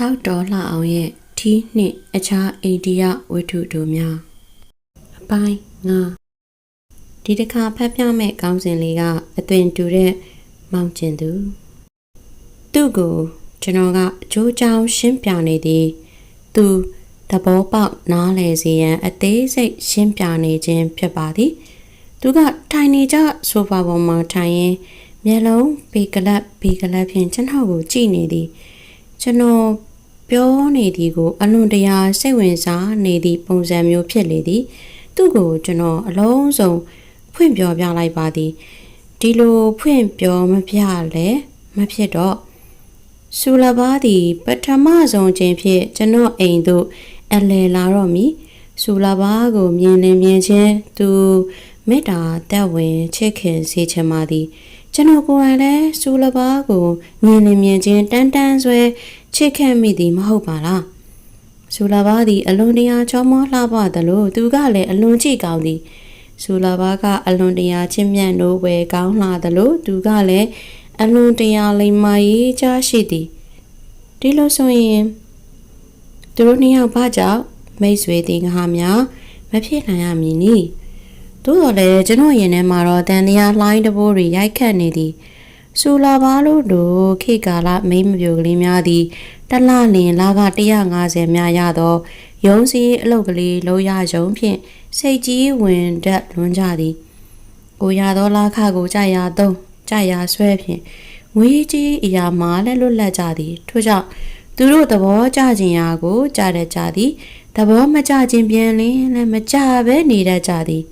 ထောက်တော်လှအောင်ရဲ့ထီးနှင့်အခြားအိန္ဒိယဝတ္ထုတို့များအပိုင်းငါဒီတစ်ခါဖတ်ပြမဲ့ကောင်းစဉ်လေးကအသွင်တူတဲ့မောင်ကျင်သူသူ့ကိုကျွန်တော်ကအကျိုးကြောင်းရှင်းပြနေသည်သူသဘောပေါက်နားလည်စေရန်အသေးစိတ်ရှင်းပြနေခြင်းဖြစ်ပါသည် သူကထိုင်နေကြဆိုဖာပေါ်မှာထိုင်ရင်မျက်လုံးပေကလပ်ပေကလပ်ဖြင့်ကျွန်တော်ကိုကြည့်နေသည်ကျွန်တော် ပြောနေသည်ကိုအလွန်တရာစိတ်ဝင်စားနေသည့်ပုံစံမျိုးဖြစ်လေသည်သူ့ကိုကျွန်တော်အလုံးစုံဖွင့်ပြောပြလိုက်ပါသည်ဒီလိုဖွင့်ပြောမပြလဲမဖြစ်တော့ဆူလဘာသည်ပထမဆုံးခြင်းဖြင့်ကျွန်တော်အိမ်သို့အလည်လာတော့မီဆူလဘာကိုမြင်လင်မြင်ချင်းသူမေတ္တာတက်ဝင်ချစ်ခင်စေချင်ပါသည်ကျွန်တော်ကိုယ်တိုင်လည်းစူလဘာကိုမြင်နေမြင်ချင်းတန်းတန်းဆွဲ ချစ်ခဲ့မိသည်မဟုတ်ပါလားစူလဘာသည်အလွန်တရာချောမောလှပသလိုသူကလည်းအလွန်ကြည့်ကောင်းသည်စူလဘာကအလွန်တရာချစ်မြတ်နိုးဝယ်ကောင်းလှသလိုသူကလည်းအလွန်တရာလိမ္မာရေးချရှိသည်ဒီလိုဆိုရင်သူတို့နှစ်ယောက်ဘာကြောင့်မိတ်ဆွေတင်ကားများမဖြစ်နိုင်ရမည်နီသို့တော်လည်းကျွန်တော်ရင်ထဲမှာတော့တန်တရားလှိုင်းတဘိုးတွေရိုက်ခတ်နေသည် စူလာဘာလို့တို့ခေတ်ကာလမိမ့်မပြိုကလေးများသည်တလလင်လာက150များရသောရုံးစည်းအလုပ်ကလေးလုံးရယုံဖြင့်စိတ်ကြီးဝင်တက်လွန်းကြသည်ကိုရသောလာခကိုကြာရသုံးကြာရဆွဲဖြင့်ငွေကြီးအရာမှလည်းလွတ်လပ်ကြသည်ထို့ကြောင့်သူတို့သဘောကျခြင်းရာကိုကြားတတ်ကြသည်သဘောမကျခြင်းပြန်လင်းလည်းမကြပဲနေတတ်ကြသည်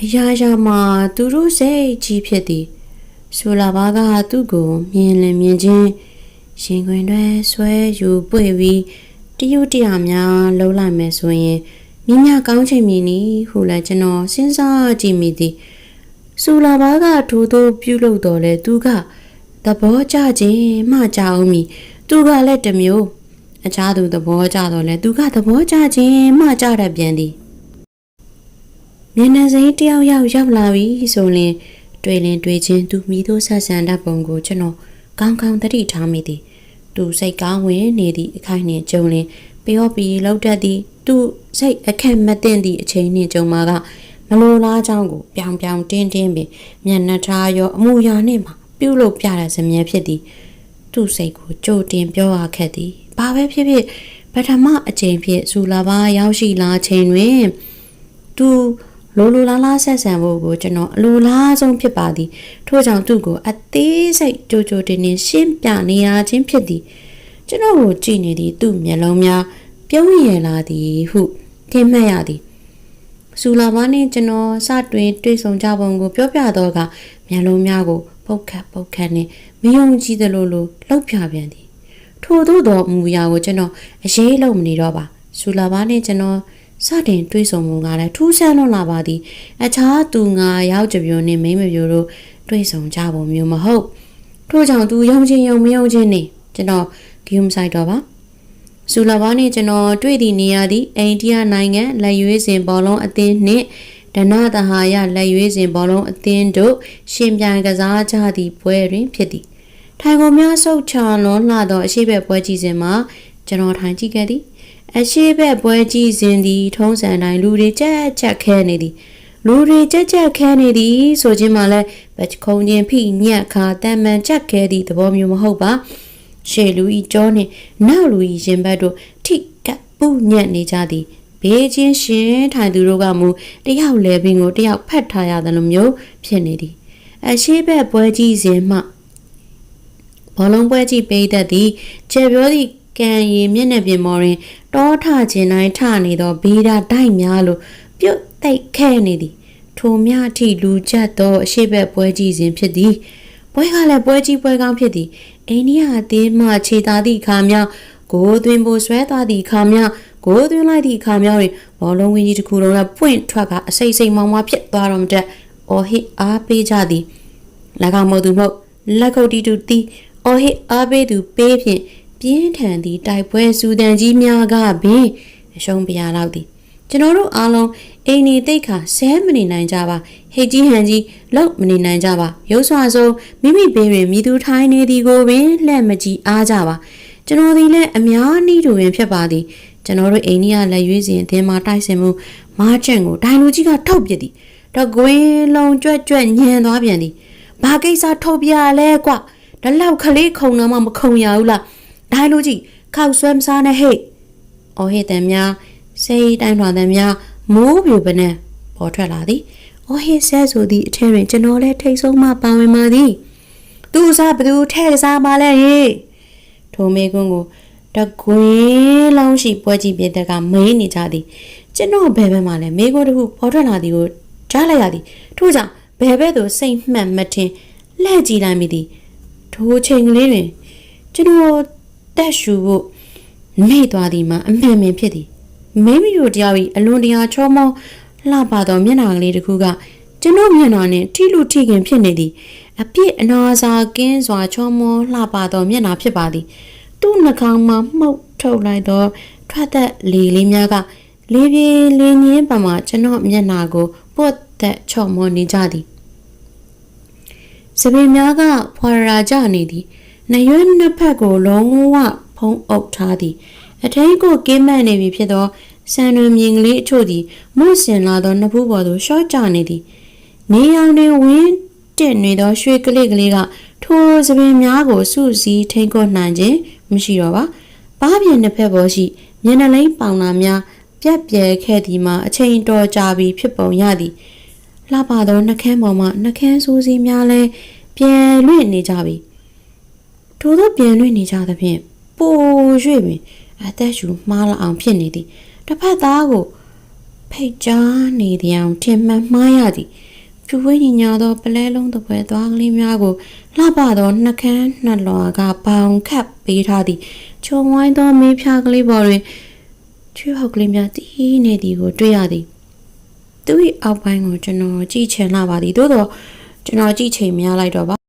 အရာရာမှာသူတို့စိတ်ကြီးဖြစ်သည် ဆိုလာဘာကသူ့ကိုမြင်လင်မြင်ချင်းရှင်ခွင်တွဲဆွဲယူပွေပြီးတရုတ်တရာများလှုပ်လိုက်မယ်ဆိုရင်မြင်းမြကောင်းချိန်မီနီဟုလည်းကျွန်တော်စဉ်းစားကြည့်မိသည်စူလာဘာကထိုးထိုးပြုတ်လို့တော်လဲသူကသဘောကျခြင်းမှကြအောင်မီသူကလည်းတမျိုးအခြားသူသဘောကျတော့လဲသူကသဘောကျခြင်းမှကြတတ်ပြန်သည်မျက်နှာစိမ်းတယောက်ယောက်ရောက်လာပြီဆိုရင် တွေ့လင်တွေ့ချင်းသူမိတို့ဆက်ဆံတတ်ပုံကိုကျွန်တော်ကောင်းကောင်းသတိထားမိသည်သူစိတ်ကောင်းဝင်နေသည့်အခိုင်နှင့်ကြုံလင်ပြောပြီးလောက်တတ်သည် သူစိတ်အခက်မသိသည့်အချိန်နှင့်ကြုံမှာကမလိုလားကြောင်းကိုပြောင်ပြောင်တင်းတင်းပင်မျက်နှာထားရောအမူအရာနှင့်မှပြုတ်လို့ပြတဲ့စမြဲဖြစ်သည်သူ့စိတ်ကိုကြိုတင်ပြောရခက်သည်ဘာပဲဖြစ်ဖြစ်ပထမအချိန်ဖြစ်ဇူလာဘာရောက်ရှိလာချိန်တွင်သူ လိုလိုလားလားဆက်ဆံဖို့ကိုကျွန်တော်အလိုလားဆုံးဖြစ်ပါသည်ထို့ကြောင့်သူ့ကိုအသေးစိတ်ကြိုကြိုတင်တင်ရှင်းပြနေရခြင်းဖြစ်သည်ကျွန်တော်ကိုကြည့်နေသည့်သူ့မျက်လုံးများပြုံးရလာသည်ဟုထင်မှတ်ရသည်စူလာမနှင့်ကျွန်တော်စတွင်တွေ့ဆုံကြပုံကိုပြောပြတော့ကမျက်လုံးများကိုပုတ်ခတ်ပုတ်ခတ်နှင့်မယုံကြည်သလိုလိုလှုပ်ပြပြန်သည်ထို့သောသောမူအရာကိုကျွန်တော်အရေးလုံးမနေတော့ပါစူလာမနှင့်ကျွန်တော် စတင်တွေးဆုံမှုကလည်းထူးဆန်းလွန်လာပါသည်အခြားသူငါရောက်ကြပြိုနှင့်မိမပြိုတို့တွေးဆုံကြပုံမျိုးမဟုတ်ထို့ကြောင့်သူယုံချင်းယုံမယုံချင်းနေကျွန်တော်ဂိမ်းဆိုင်တော့ပါဆူလာဘာနဲ့ကျွန်တော်တွေ့သည့်နေရာသည်အိန္ဒိယနိုင်ငံလက်ရွေးစင်ဘောလုံးအသင်းနှင့်ဒနသဟာယလက်ရွေးစင်ဘောလုံးအသင်းတို့ရှင်ပြိုင်ကစားကြသည့်ပွဲတွင်ဖြစ်သည်ထိုင်ကုန်များဆုတ်ချလွန်လှသောအရှိဘက်ပွဲကြီးစဉ်မှာကျွန်တော်ထိုင်ကြည့်ခဲ့သည် အရှိဘက်ပွဲကြီးစဉ်သည်ထုံးစံတိုင်းလူတွေကြက်ကြက်ခဲနေသည်လူတွေကြက်ကြက်ခဲနေသည်ဆိုခြင်းမှလည်းဗချခုံချင်းဖိညက်ခါတမ်းမှန်ကြက်ခဲသည့်သဘောမျိုးမဟုတ်ပါရှေလူဤကြောနှင့်နောက်လူဤရင်ဘတ်တို့ထိကပ်ပူညက်နေကြသည်ဘေးချင်းရှင်ထိုင်သူတို့ကမူတယောက်လဲပင်ကိုတယောက်ဖတ်ထားရသလိုမျိုးဖြစ်နေသည်အရှိဘက်ပွဲကြီးစဉ်မှဘောလုံးပွဲကြီးပေးတတ်သည်ခြေပြောသည့်ကံရည်မျက်နှာပြင်ပေါ်တွင် တောထခြင်းတိုင်းထနေသောဗီဒာတိုက်များလိုပြုတ်သိပ်ခဲနေသည်ထိုမြအထိလူကျက်သောအရှိဘက်ပွဲကြီးစဉ်ဖြစ်သည်ပွဲကလည်းပွဲကြီးပွဲကောင်းဖြစ်သည်အိန္ဒိယအသင်းမှခြေသာသည့်ခါများကိုသွင်းဖို့ဆွဲသွားသည့်ခါများကိုသွင်းလိုက်သည့်ခါများတွင်ဘောလုံးဝင်းကြီးတစ်ခုလုံးကပွင့်ထွက်ကအစိမ့်စိမ့်မောင်မောင်ဖြစ်သွားတော့မတက်အော်ဟစ်အားပေးကြသည်၎င်းမဟုတ်သူမဟုတ်လက်ခုပ်တီတူတီအော်ဟစ်အားပေးသူပေးဖြင့် ပြင်းထန်သည့်တိုက်ပွဲစူတန်ကြီးများကပင်အရှုံးပြရတော့သည်ကျွန်တော်တို့အားလုံးအိမ်နေတိတ်ခါဆဲမနေနိုင်ကြပါဟိတ်ကြီးဟန်ကြီးလောက်မနေနိုင်ကြပါရုပ်ဆွာဆုံးမိမိဘေးတွင်မိသူထိုင်းနေသည်ကိုပင်လှဲ့မကြည့်အားကြပါကျွန်တော်ဒီလည်းအများနည်းတူရင်ဖြစ်ပါသည်ကျွန်တော်တို့အိန္ဒိယလက်ရွေးစဉ်အသင်းမှာတိုက်စင်မှုမားချန်ကိုဒိုင်လူကြီးကထုတ်ပစ်သည်တကွင်းလုံးကြွက်ကြွက်ညံသွားပြန်သည်ဘာကိစ္စထုတ်ပြလဲကွဒါလောက်ကလေးခုံတော့မှမခုံရဘူးလား ဒိုင်လူကြီးခောက်ဆွဲမစားနဲ့ဟဲ့အော်ဟစ်တယ်များစိတ်တိုင်းထွာတယ်များမိုးပြူပနဲ့ပေါ်ထွက်လာသည်အော်ဟစ်ဆဲဆိုသည့်အထက်တွင်ကျွန်တော်လည်းထိတ်ဆုံးမှပါဝင်ပါသည်သူ့စားဘသူထဲ့စားပါလဲဟေ့ထိုမေကွန်းကိုတကွင်းလောင်းရှိပွဲကြည့်ပြတဲ့ကမေးနေကြသည်ကျွန်တော်ဘယ်ဘက်မှလဲမေကွန်းတစ်ခုပေါ်ထွက်လာသည်ကိုကြားလိုက်ရသည်ထို့ကြောင့်ဘယ်ဘက်သို့စိတ်မှတ်မထင်လှည့်ကြည့်လိုက်မိသည်ထိုချိန်ကလေးတွင်ကျွန်တော် တက်ရှူဖို့မိသွားသည်မှာအမှန်ပင်ဖြစ်သည်မိမိတို့တရားဤအလွန်တရာချောမောလှပသောမျက်နှာကလေးတစ်ခုကကျွန်တော်မျက်နှာနှင့်ထိလူထိခင်ဖြစ်နေသည်အပြစ်အနာစာကင်းစွာချောမောလှပသောမျက်နှာဖြစ်ပါသည်သူ့နှာခေါင်းမှာမှုတ်ထုတ်လိုက်သောထွက်သက်လေလေးများကလေပြေလေငင်းပမာကျွန်တော်မျက်နှာကိုပုတ်သက်ချော့မောနေကြသည်စပင်များကဖွာရာကြနေသည် နရွက်နှစ်ဖက်ကိုလုံးဝဖုံးအုပ်ထားသည်အထင်းကိုကင်းမဲ့နေပြီဖြစ်သောဆန်ရွင်မြင်ကလေးအချို့သည်မွတ်စင်လာသောနှစ်ဖူးပေါ်သို့ရှော့ကျနေသည်နေရောင်တွင်ဝင်းတက်နေသောရွှေကလေးကလေးကထိုစပင်များကိုစုစည်းထိန်ကွနိုင်ခြင်းမရှိတော့ပါ။ဘားပြင်နှစ်ဖက်ပေါ်ရှိမျက်နှာလိမ့်ပေါင်လာများပြက်ပြဲခဲ့သည်မှာအချိန်တော်ကြာပြီဖြစ်ပုံရသည်။လှပသောနှကန်းပေါ်မှနှကန်းဆိုးစည်းများလည်းပြန်လွင့်နေကြပြီ။ ထို့သောပြန်လွင့်နေကြသဖြင့်ပို၍ပင်အသက်ရှူမှားလာအောင်ဖြစ်နေသည်။တစ်ဖက်သားကိုဖိတ်ကြားနေသည်အောင်ထင်မှန်မှားရသည်။ဖြူဝဲညီညာသောပလဲလုံးတစ်ပွဲသွားကလေးများကိုလှပသောနှကန်းနှလွာကပေါင်ခတ်ပေးထားသည်ခြုံဝိုင်းသောမေးဖျားကလေးပေါ်တွင်ချွေးဟောက်ကလေးများတီးနေသည်ကိုတွေ့ရသည်သူ၏အောက်ပိုင်းကိုကျွန်တော်ကြည့်ချင်လာပါသည်သို့တော့ကျွန်တော်ကြည့်ချိန်မရလိုက်တော့ပါ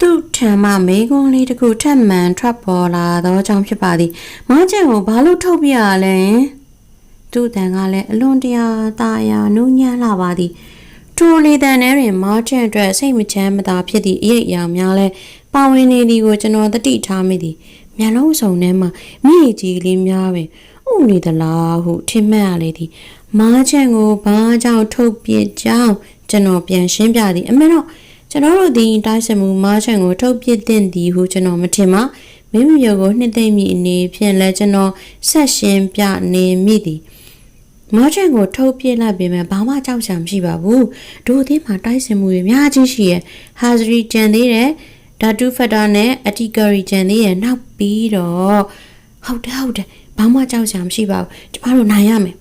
သူ့ထံမှမေကွန်းလေးတစ်ခုထပ်မံထွက်ပေါ်လာသောကြောင့်ဖြစ်ပါသည်မားချန်ကိုဘာလို့ထုတ်ပြရလဲသူ့တန်ကလည်းအလွန်တရာတာယာနူးညံ့လာပါသည်ထိုလေတန်ထဲတွင်မားချန်အတွက်စိတ်မချမ်းမသာဖြစ်သည့်အရေးအရာများလဲပါဝင်နေသည်ကိုကျွန်တော်သတိထားမိသည်မျက်လုံးစုံထဲမှာမိကြီးလေးများပင်ဥနေသလားဟုထင်မှတ်ရလေသည်မားချန်ကိုဘာကြောင့်ထုတ်ပြကြောင်းကျွန်တော်ပြန်ရှင်းပြသည်အမေတော့ ကျွန်တော်တို့ဒီတိုက်စမှုမားချန်ကိုထုတ်ပြတဲ့သည်ဟုကျွန်တော်မထင်ပါမိမိရုပ်ကိုနှစ်သိမ့်မိအနေဖြင့်လဲကျွန်တော်ဆက်ရှင်းပြနေမိသည်မောချန်ကိုထုတ်ပြလိုက်ပေမဲ့ဘာမှကြောက်စရာမရှိပါဘူးဒိုအသင်းမှာတိုက်စင်မှုတွေအများကြီးရှိရဲ့ဟာဇရီကျန်သေးတယ်ဓာတုဖက်တာနဲ့အတီကရီကျန်သေးရဲ့နောက်ပြီးတော့ဟုတ်တယ်ဟုတ်တယ်ဘာမှကြောက်စရာမရှိပါဘူးကျမတို့နိုင်ရမယ်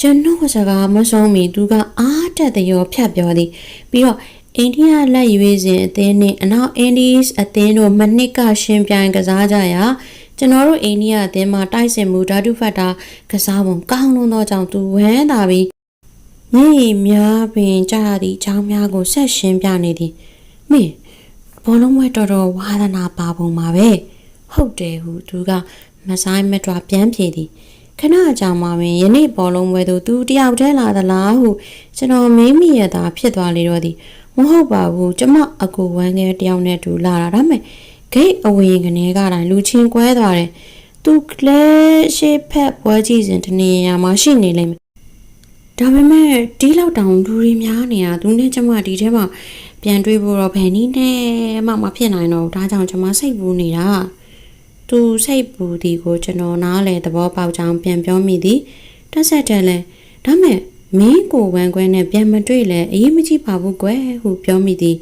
ကျွန်တော်စကားမဆုံးမီသူကအားတက်တဲ့ရောဖြတ်ပြောသည်ပြီးတော့ အိန္ဒိယလက်ရွေးစဉ်အသင်းနဲ့အနောက်အင်ဒီးစ်အသင်းတို့မနစ်ကရှင်ပြိုင်ကစားကြရာကျွန်တော်တို့အိန္ဒိယအသင်းမှာတိုက်စင်မှုဓာတုဖတ်တာကစားပုံကောင်းလွန်းသောကြောင့်သူဝမ်းသာပြီးညည်များပင်ကြားရသည့်အကြောင်းများကိုဆက်ရှင်းပြနေသည်မင်းဘောလုံးဝဲတော်တော်ဝါသနာပါပုံပါပဲဟုတ်တယ်ဟုသူကမဆိုင်မတွာပြန်ပြေသည် ခဏကြာမှပင်ယနေ့ဘောလုံးပွဲသို့သူတယောက်တည်းလာသလားဟုကျွန်တော်မေးမိရတာဖြစ်သွားလေတော့သည်မဟုတ်ပါဘူးကျမအကူဝမ်းငယ်တယောက်နဲ့တူလာတာဒါမဲ့ဂိတ်အဝင်ကနေကတိုင်းလူချင်းကွဲသွားတယ်သူလည်းရှေ့ဖက်ပွဲကြည့်စဉ်တနေရာမှာရှိနေလိမ့်မယ်ဒါပေမဲ့ဒီလောက်တောင်လူတွေများနေတာသူနဲ့ကျမဒီထဲမှာပြန်တွေးဖို့တော့ဘယ်နည်းနဲ့မှမဖြစ်နိုင်တော့ဘူးဒါကြောင့်ကျမစိတ်ပူနေတာ သူစိတ်ပူသည်ကိုကျွန်တော်နားလေသဘောပေါက်ကြောင်းပြန်ပြောမိသည်တက်ဆက်တယ်လဲဒါမဲ့မင်းကိုဝမ်းခွဲနဲ့ပြန်မတွေ့လဲအေးမကြည့်ပါဘူးကွယ်ဟုပြောမိသည်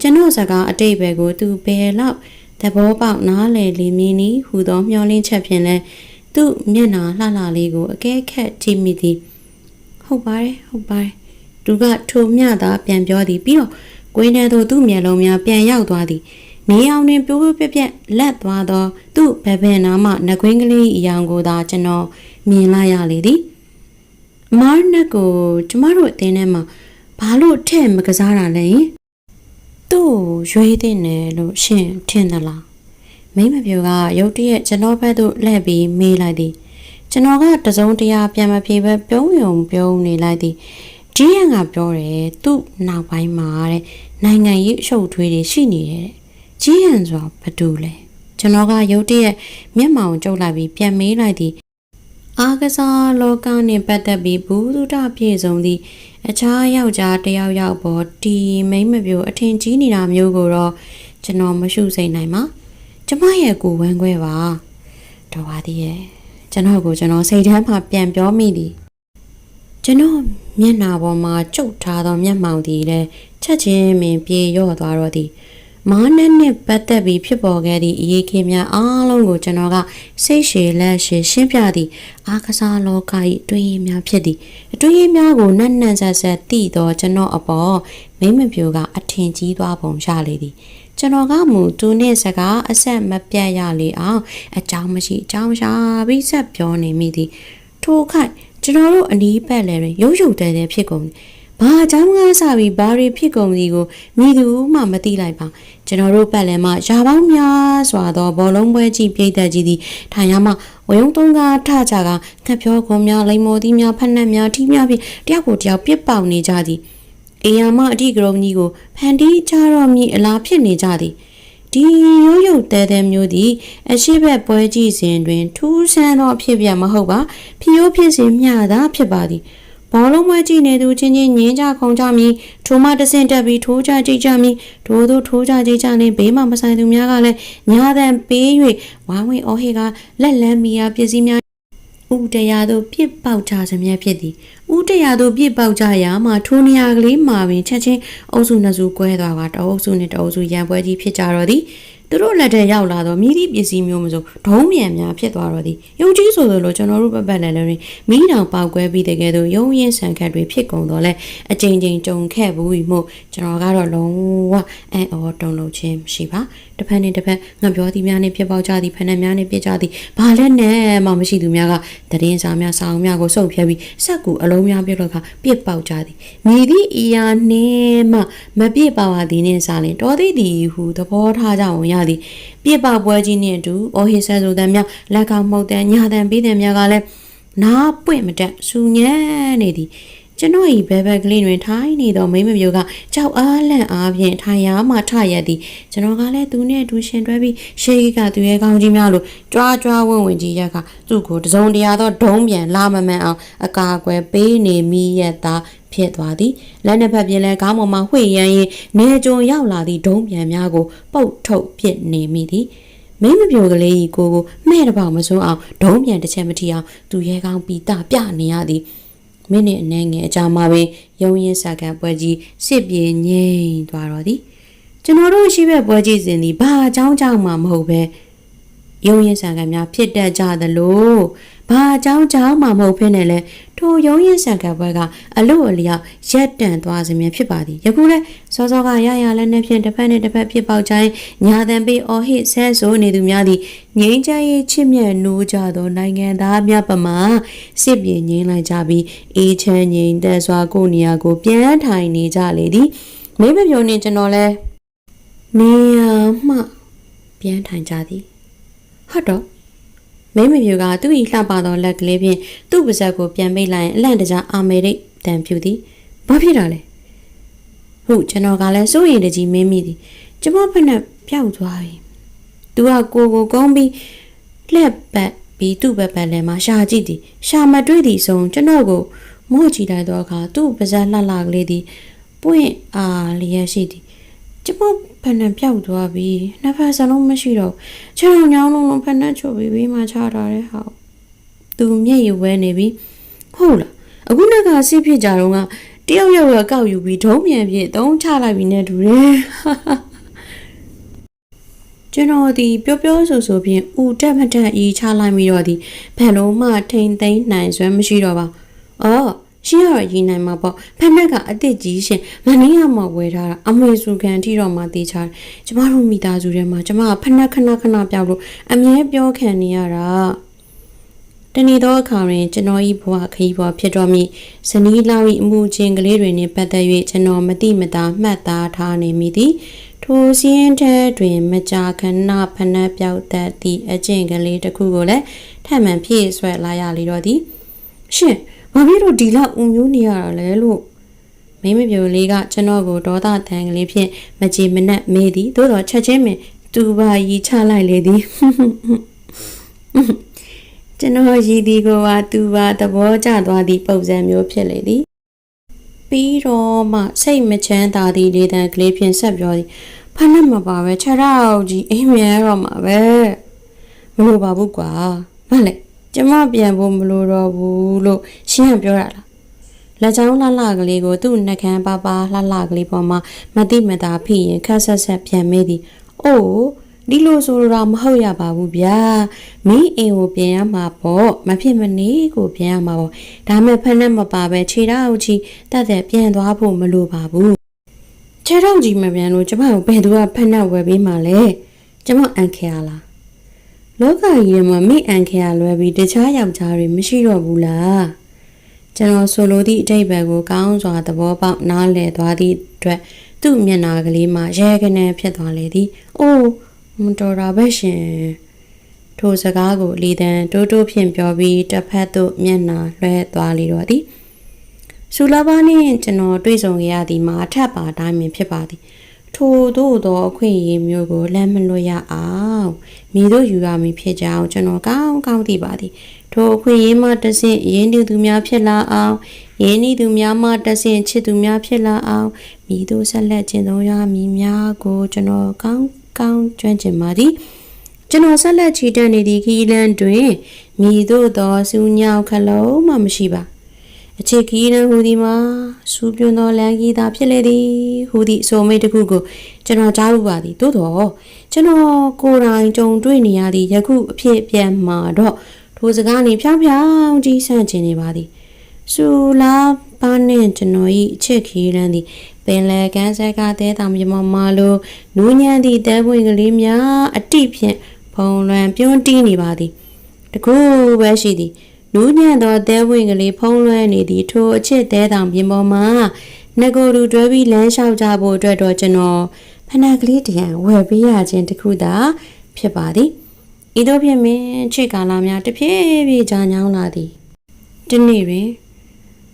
ကျွန်တော်စကားအတိတ်ပဲကိုသူဘယ်လောက်သဘောပေါက်နားလေလီမီနီဟူသောမျောလင်းချက်ဖြင့်လဲသူ့မျက်နှာလှလှလေးကိုအကဲခတ်ကြည့်မိသည်ဟုတ်ပါတယ်ဟုတ်ပါတယ်သူကထိုမျှသာပြန်ပြောသည်ပြီးတော့ကွင်းထဲသို့သူ့မျက်လုံးများပြန်ရောက်သွားသည် နေအောင်တွင်ပြိုးပြက်ပြက်လက်သွားသော သူ့ဘယ်ဘယ်နာမှနှကွင်းကလေးအယောင်ကိုသာကျွန်တော်မြင်လိုက်ရလေသည်မားနက်ကိုကျမတို့အတင်းထဲမှာဘာလို့ထဲ့မကစားတာလဲသူ့ရွေးတဲ့နယ်လို့ရှင်ထင်သလားမိမပြိုကရုတ်တရက်ကျွန်တော်ဘက်သို့လှည့်ပြီးမေးလိုက်သည်ကျွန်တော်ကတစုံတရာပြန်မပြေပဲပြုံးယုံပြုံးနေလိုက်သည်ဂျီယန်ကပြောတယ်သူ့နောက်ပိုင်းမှာတဲ့နိုင်ငံရေးအရှုပ်ထွေးတွေရှိနေတယ် တဲ့ဂျီယန်ဆိုတာဘာတူလဲကျွန်တော်ကရုတ်တရက်မျက်မှောင်ကျုပ်လိုက်ပြီးပြန်မေးလိုက်သည်အာကစားလောကနှင့်ပတ်သက်ပြီးဘူဒုဒပြည့်စုံသည့်အခြားယောက်ျားတစ်ယောက်ယောက်ပေါ်တီမိမ့်မပြိုအထင်ကြီးနေတာမျိုးကိုတော့ကျွန်တော်မရှုစိတ်နိုင်ပါကျမရဲ့ကိုယ်ဝမ်းခွဲပါတော်ပါသေးရဲ့ကျွန်တော်ကိုကျွန်တော်စိတ်ထဲမှာပြန်ပြောမိသည်ကျွန်တော်မျက်နှာပေါ်မှာကျုပ်ထားသောမျက်မှောင်သည်လည်းချက်ချင်းပင်ပြေလျော့သွားတော့သည် မားနဲ့နဲ့ပတ်သက်ပြီးဖြစ်ပေါ်ခဲ့သည့်အရေးခင်းများအားလုံးကိုကျွန်တော်ကစိတ်ရှည်လက်ရှည်ရှင်းပြသည့်အာကစားလောက၏အတွင်းရင်းများဖြစ်သည်အတွင်းရင်းများကိုနက်နက်ဆက်ဆက်သိသောကျွန်တော်အပေါ်မိမ့်မပြိုကအထင်ကြီးသွားပုံရလေသည်ကျွန်တော်ကမူသူနှင့်စကားအဆက်မပြတ်ရလေအောင်အကြောင်းမရှိအကြောင်းရှာပြီးဆက်ပြောနေမိသည်ထိုခိုက်ကျွန်တော်တို့အနီးပတ်လည်တွင်ရုပ်ရုပ်တဲတဲဖြစ်ကုန်သည် ဘာအကြောင်းကားစပြီးဘာတွေဖြစ်ကုန်သည်ကိုမိသူမှမသိလိုက်ပါကျွန်တော်တို့ပတ်လည်မှာရာပေါင်းများစွာသောဘောလုံးပွဲကြီးပြည်သက်ကြီးသည်ထိုင်ရမှဝယုံသုံးကားထကြကခက်ဖြောခွန်များလိမ္မော်သီးများဖက်နှက်များထီးများဖြင့်တယောက်ကိုတယောက်ပြစ်ပေါက်နေကြသည်အိမ်ယာမအတိကရုံကြီးကိုဖန်တီးကြတော့မြည်အလားဖြစ်နေကြသည်ဒီရိုးရိုးတဲတဲမျိုးသည်အရှိဘက်ပွဲကြည့်စဉ်တွင်ထူးဆန်းသောအဖြစ်ပြမဟုတ်ပါ ဖြိုးဖြစ်စဉ်မျှသာဖြစ်ပါသည် ဘောလုံးပွဲကြည့်နေသူချင်းချင်းငင်းကြခုန်ကြမည်ထိုမှတဆင့်တက်ပြီးထိုးကြကြိတ်ကြမည်ထို့သောထိုးကြကြိတ်ကြနေဘေးမှမဆိုင်သူများကလည်းညာတန်ပေး၍ဝိုင်းဝင်းအော်ဟေကလက်လန်းမီယာပစ္စည်းများဥတရားသို့ပြစ်ပေါက်ကြစမြဲဖြစ်သည်ဥတရားသို့ပြစ်ပေါက်ကြရာမှာထိုနေရာကလေးမှာပင်ချက်ချင်းအုပ်စုနှစ်စုကွဲသွားတာတအုပ်စုနဲ့တအုပ်စုရန်ပွဲကြီးဖြစ်ကြတော့သည် သူတို့လက်ထဲရောက်လာတော့မိသည့်ပစ္စည်းမျိုးမဆိုဒုံးမြန်များဖြစ်သွားတော့သည်ယုံကြည်ဆိုသလိုကျွန်တော်တို့ပတ်ပတ်လည်လည်တွင်မိတောင်ပေါက်ကွဲပြီးတကယ်တော့ယုံရင်ဆန်ခတ်တွေဖြစ်ကုန်တော့လဲအကြိမ်ကြိမ်ကြုံခဲ့ဘူးမို့ကျွန်တော်ကတော့လုံးဝအံ့ဩတုန်လှုပ်ခြင်းမရှိပါတစ်ဖက်နဲ့တစ်ဖက်ငါပြောသည်များနဲ့ပြစ်ပေါက်ကြသည်ဖက်နဲ့များနဲ့ပြစ်ကြသည်ဘာလဲနဲ့မှမရှိသူများကတည်င်းစာများစာအုပ်များကိုစုပ်ဖြဲပြီးစက်ကူအလုံးများပြုတ်တော့ခါပြစ်ပေါက်ကြသည်မြည်သည့်အရာနှင့်မှမပြစ်ပါဝသည်နှင့်စာလင်တော်သည်သည်ဟုသဘောထားကြအောင်ရသည်ပြစ်ပေါက်ပွဲကြီးနှင့်အတူအော်ဟစ်ဆဲဆိုတဲ့များလက်ကောင်မှုတ်တဲ့ညာတဲ့ပြီးတဲ့များကလည်းနားပွင့်မတက်စူညံနေသည် ကျွန်တော်ဤဘဲဘက်ကလေးတွင်ထိုင်နေသောမိမမျိုးကကြောက်အားလန့်အားဖြင့်ထိုင်ရာမှထရက်သည်ကျွန်တော်ကလည်းသူနဲ့အတူရှင်တွဲပြီးရှေးကြီးကသူရဲ့ကောင်းကြီးများလိုကြွားကြွားဝင့်ဝင်ကြီးရက်ကသူ့ကိုတစုံတရာသောဒုံးပြန်လာမမှန်အောင်အကာအကွယ်ပေးနေမိရက်သားဖြစ်သွားသည်လက်နှစ်ဖက်ပြင်လဲကားပေါ်မှာဝှေ့ရမ်းရင်နေကြုံရောက်လာသည့်ဒုံးပြန်များကိုပုတ်ထုတ်ပစ်နေမိသည်မင်းမပြိုကလေးကြီးကိုကိုမဲ့တပေါက်မစိုးအောင်ဒုံးပြန်တစ်ချက်မထီအောင်သူရဲကောင်းပီတာပြနေရသည် မိနစ်အနည်းငယ်အကြာမှပင်ရုံရင်စာကန်ပွဲကြီးစစ်ပြေငိမ့်သွားတော့သည်ကျွန်တော်တို့ရှိဘက်ပွဲကြီးစဉ်သည်ဘာအကြောင်းကြောင့်မှမဟုတ်ပဲ ရုံရင်စာကန်များဖြစ်တတ်ကြသလိုဘာအကြောင်းကြောင့်မှမဟုတ်ဖ ೇನೆ လဲထိုရုံရင်စာကန်ပွဲကအလို့အလျောက်ရက်တန့်သွားစမြဲဖြစ်ပါသည်ယခုလဲစောစောကရရလက်နဲ့ဖြင့်တစ်ဖက်နဲ့တစ်ဖက်ဖြစ်ပေါက်ချိုင်းညာတန်ပေးအော်ဟစ်ဆဲဆိုနေသူများသည်ငိမ့်ချရေးချစ်မြတ်နိုးကြသောနိုင်ငံသားများပမာစစ်ပြေငိမ့်လိုက်ကြပြီးအေးချမ်းငိမ့်သက်စွာကိုယ့်နေရာကိုပြန်ထိုင်နေကြလေသည်မိမပြုံနေကျွန်တော်လဲနေရာမှပြန်ထိုင်ကြသည် ဟုတ်တော့မိမပြူကသူ့ဤလှပသောလက်ကလေးဖြင့်သူ့ပါဇက်ကိုပြန်ပိတ်လိုက်ရင်အလန့်တကြားအာမေရိတ်တန်ပြူသည်ဘာဖြစ်တာလဲဟုတ်ကျွန်တော်ကလည်းစိုးရိမ်တကြီးမင်းမိသည်ကျမဖက်နဲ့ပျောက်သွားပြီသူကကိုကိုကုန်းပြီးလှက်ပတ်ပြီးသူ့ဘက်ပတ်လည်းမရှာကြည့်သည်ရှာမတွေ့သည်ဆိုကျွန်တော်ကိုမော့ကြည့်လိုက်တော့အခါသူ့ပါဇက်လှလှကလေးသည်ပွင့်အားလျက်ရှိသည် ကျမဖက်နဲ့ပျောက်သွားပြီနှစ်ဖက်စလုံးမရှိတော့ခြေထောက်ညောင်းလုံးလုံးဖက်နဲ့ချုပ်ပြီးပြီးမှချထားတဲ့ဟာသူမျက်ရည်ဝဲနေပြီဟုတ်လားအခုနောက်ကစစ်ဖြစ်ကြတော့ကတယောက်ယောက်ကကောက်ယူပြီးဒုံးမြန်ပြည့်သုံးချလိုက်ပြီးနဲ့တူတယ်ကျွန်တော်ဒီပျော့ပျော့ဆိုဆိုဖြင့်ဥတက်မတက်ဤချလိုက်ပြီးတော့ဒီဘယ်လုံးမှထိန်သိမ်းနိုင်စွမ်းမရှိတော့ပါအော် ရှင်းရတော့ရည်နိုင်မှာပေါ့ဖက်နက်ကအစ်စ်ကြီးရှင်မနေ့ကမှဝယ်ထားတာအမေစုကန်ထိတော့မှတေးချတယ်ကျမတို့မိသားစုထဲမှာကျမကဖက်နက်ခဏခဏပြောက်လို့အမြဲပြောခံနေရတာတနေ့သောအခါတွင်ကျွန်တော်၏ဘဝခရီးဘဝဖြစ်တော်မူဇနီးလောင်၏အမှုချင်းကလေးတွေနှင့်ပတ်သက်၍ကျွန်တော်မတိမတာမှတ်သားထားနေမိသည်ထိုစင်းထဲတွင်မကြာခဏဖနက်ပြောက်တတ်သည့်အကျင့်ကလေးတစ်ခုကိုလည်းထပ်မံဖြည့်ဆွဲလာရလေတော့သည်ရှင် ဘာဖြစ်လို့ဒီလောက်ဦးမျိုးနေရတာလဲလို့မင်းမပြိုလေးကကျွန်တော်ကိုဒေါသတန်ကလေးဖြင့်မကြေမနက်မေးသည်သို့တော့ချက်ချင်းပင်သူပါရီချလိုက်လေသည်ကျွန်တော်ရည်ဒီကိုပါသူပါသဘောကျသွားသည့်ပုံစံမျိုးဖြစ်လေသည်ပြီးတော့မှစိတ်မချမ်းသာသည့်လေတံကလေးဖြင့်ဆက်ပြောသည်ဖမ်းနဲ့မပါပဲခြေထောက်ကြီးအိမ်မြန်တော့မှာပဲမလိုပါဘူးကွာမလဲ ကျမပြန်ဖို့မလိုတော့ဘူးလို့ရှင်းရပြောရလားလက်ချောင်းလှလှကလေးကိုသူ့နှကန်းပါပါလှလှကလေးပေါ်မှာမတိမတာဖိရင်ခက်ဆက်ဆက်ပြန်မေးသည်။အိုးဒီလိုဆိုတော့မဟုတ်ရပါဘူးဗျာ။မင်းအိမ်ကိုပြန်ရမှာပေါ့မဖြစ်မနေကိုပြန်ရမှာပေါ့။ဒါမဲ့ဖက်နဲ့မပါပဲခြေထောက်ကြီးတက်တဲ့ပြန်သွားဖို့မလိုပါဘူး။ခြေထောက်ကြီးမပြန်လို့ကျမကိုဘယ်သူကဖက်နဲ့ဝယ်ပေးမှလဲ။ကျမအန်ခဲရလား။ လောကကြီးထဲမှာမိအန်ခဲရလွယ်ပြီးတခြားယောက်ျားတွေမရှိတော့ဘူးလား။ကျွန်တော်ဆိုလိုသည့်အတိတ်ဘက်ကိုကောင်းစွာသဘောပေါက်နားလည်သွားသည့်အတွက်သူ့မျက်နှာကလေးမှာရဲကနေဖြစ်သွားလေသည်။အိုးမတော်တာပဲရှင်။ထိုစကားကိုလီတန်တိုးတိုးဖြင့်ပြောပြီးတစ်ဖက်သို့မျက်နှာလွှဲသွားလေတော့သည်။ဆူလာဘာနှင့်ကျွန်တော်တွေ့ဆုံရသည်မှာအထက်ပါတိုင်းပင်ဖြစ်ပါသည်။ ထို့သို့သောအခွင့်အရေးမျိုးကိုလက်မလွတ်ရအောင်မိတို့ယူရမည်ဖြစ်ကြောင်းကျွန်တော်ကောင်းကောင်းသိပါသည်ထိုအခွင့်အရေးမှတဆင့်ရင်းနှီးသူများဖြစ်လာအောင်ရင်းနှီးသူများမှတဆင့်ချစ်သူများဖြစ်လာအောင်မိတို့ဆက်လက်ကျင့်သုံးရမည်များကိုကျွန်တော်ကောင်းကောင်းကြွန့်ကျင်ပါသည်ကျွန်တော်ဆက်လက်ချီတက်နေသည့်ခီးလန်းတွင်မိတို့သောစူးညောက်ခလုံးမှမရှိပါ အချစ်ခီးလန်းဟူသည်မှာစူးပြွန်းသောလမ်းကြီးသာဖြစ်လေသည်ဟူသည့်ဆိုမိတ်တစ်ခုကိုကျွန်တော်ကြားဥပါသည်သို့တော့ကျွန်တော်ကိုယ်တိုင်ကြုံတွေ့နေရသည့်ယခုအဖြစ်အပျက်မှာတော့ထိုစကားနေဖြောင်းဖြောင်းကြီးဆန့်ကျင်နေပါသည်စူလာပါနှင့်ကျွန်တော်၏အချစ်ခီးလန်းသည်ပင်လယ်ကမ်းဆက်ကတဲတောင်မြမမာလိုနူးညံ့သည့်တဲပွင့်ကလေးများအတိဖြင့်ဖုံလွန်ပြုံးတီးနေပါသည်တကူပဲရှိသည် နူးညံ့သောတဲပွင့်ကလေးဖုံးလွှမ်းနေသည့်ထိုအချစ်တဲတောင်ပြင်ပေါ်မှာငကိုလူတွဲပြီးလမ်းလျှောက်ကြဖို့အတွက်တော့ကျွန်တော်ဖနာကလေးတရံဝယ်ပေးရခြင်းတခုသာဖြစ်ပါသည်ဤသို့ဖြင့်မင်းချစ်ကာလာများတဖြည်းဖြည်းကြာညောင်းလာသည်ဒီနေ့တွင်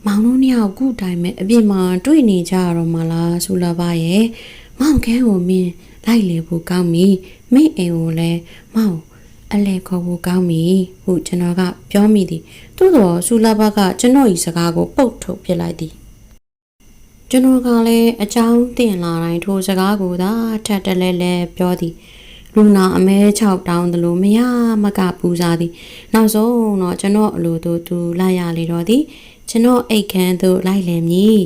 မောင်တို့နှစ်ယောက်ခုတိုင်မဲ့အပြစ်မှာတွေ့နေကြရတော့မလားဆိုလာပါရဲ့မောင်ခဲကိုမင်းလိုက်လေဖို့ကောင်းပြီမိအိမ်ကိုလည်းမောင် အလဲခေါ်ဖို့ကောင်းပြီဟုကျွန်တော်ကပြောမိသည်သို့တော်ဆူလာဘကကျွန်တော်ဤစကားကိုပုတ်ထုတ်ပြလိုက်သည်ကျွန်တော်ကလည်းအကြောင်းတင်လာတိုင်းထိုစကားကိုသာထပ်တလဲလဲပြောသည်လူနာအမဲ6တောင်းသလိုမရမကပူစားသည်နောက်ဆုံးတော့ကျွန်တော်အလိုတို့သူလိုက်ရလေတော့သည်ကျွန်တော်အိတ်ခမ်းသို့လိုက်လည်မည်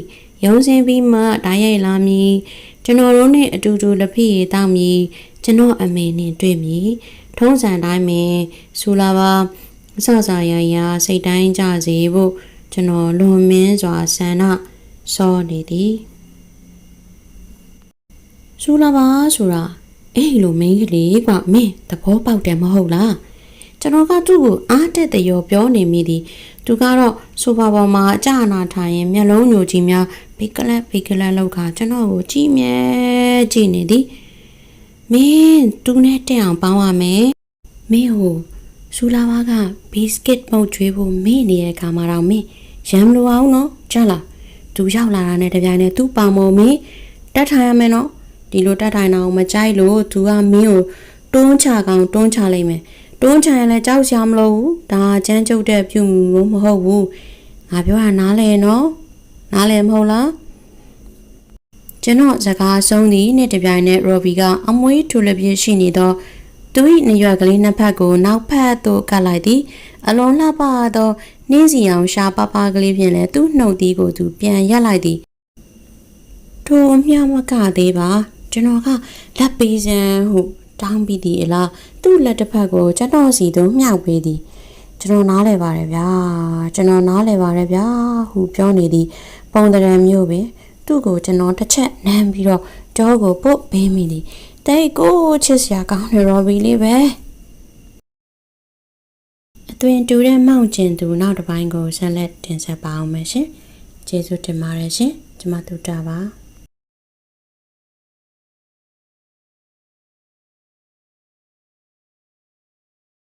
ရုံးစင်းပြီးမှဓာတ်ရိုက်လာမည် ကျွန်တော်တို့နဲ့အတူတူလက်ဖိရတောက်မည်ကျွန်တော်အမေနဲ့တွေ့မည်ထုံးစံတိုင်းပင်ဆူလာပါအဆဆာရရစိတ်တိုင်းကြစေဖို့ကျွန်တော်လွန်မင်းစွာဆန္ဒစောနေသည်ဆူလာပါဆိုတာအဲ့လိုမင်းကလေးကမင်းသဘောပေါက်တယ်မဟုတ်လားကျွန်တော်ကသူ့ကိုအားတက်တရောပြောနေမိသည် သူကတော့ဆိုဖာပေါ်မှာအကြအနာထိုင်ရင်မျက်လုံးညိုကြီးများဘေကလက်ဘေကလက်လောက်ကကျွန်တော်ကိုကြည့်မြဲကြည့်နေသည်မင်းသူနဲ့တက်အောင်ပေါင်းရမယ်မင်းဟိုဆူလာဝါကဘီစကစ်ပုတ်ကျွေးဖို့မေ့နေတဲ့ခါမှာတော့မင်းရမ်းမလို့အောင်နော်ကြားလားသူရောက်လာတာနဲ့တပြိုင်နက်သူ့ပါမော်မင်းတက်ထိုင်ရမယ်နော်ဒီလိုတက်ထိုင်တာကိုမကြိုက်လို့သူကမင်းကိုတွန်းချကောင်တွန်းချလိုက်မယ် တွန်းချရင်လည်းကြောက်ရှာမလို့ဘူးဒါချမ်းကျုပ်တဲ့ပြုမှုမဟုတ်ဘူးငါပြောတာနားလဲနော်နားလဲမဟုတ်လားကျွန်တော်စကားဆုံးသည်နှစ်တပြိုင်နက်ရော်ဘီကအမွေးထူလပြည့်ရှိနေသောသူ၏နေရွက်ကလေးနှစ်ဖက်ကိုနောက်ဖက်သို့ကပ်လိုက်သည်အလွန်လှပသောနှင်းစီအောင်ရှားပပကလေးဖြင့်လည်းသူ့နှုတ်သီးကိုသူပြန်ရက်လိုက်သည်ထိုအမြမကသေးပါကျွန်တော်ကလက်ပေးစံဟု တောင်းပြီးသည်အလားသူ့လက်တစ်ဖက်ကိုကျွန်တော်စီသို့မြှောက်ပေးသည်ကျွန်တော်နားလဲပါတယ်ဗျာကျွန်တော်နားလဲပါတယ်ဗျာဟုပြောနေသည်ပုံတရံမျိုးပင်သူ့ကိုကျွန်တော်တစ်ချက်နမ်းပြီးတော့ကြောကိုပုတ်ပေးမိသည်တိတ်ကိုချစ်စရာကောင်းတယ်ရော်ဘီလေးပဲအသွင်တူတဲ့မောင်ကျင်သူနောက်တစ်ပိုင်းကိုဆက်လက်တင်ဆက်ပါအောင်မယ်ရှင်ကျေးဇူးတင်ပါတယ်ရှင်ကျွန်မတို့တာပါ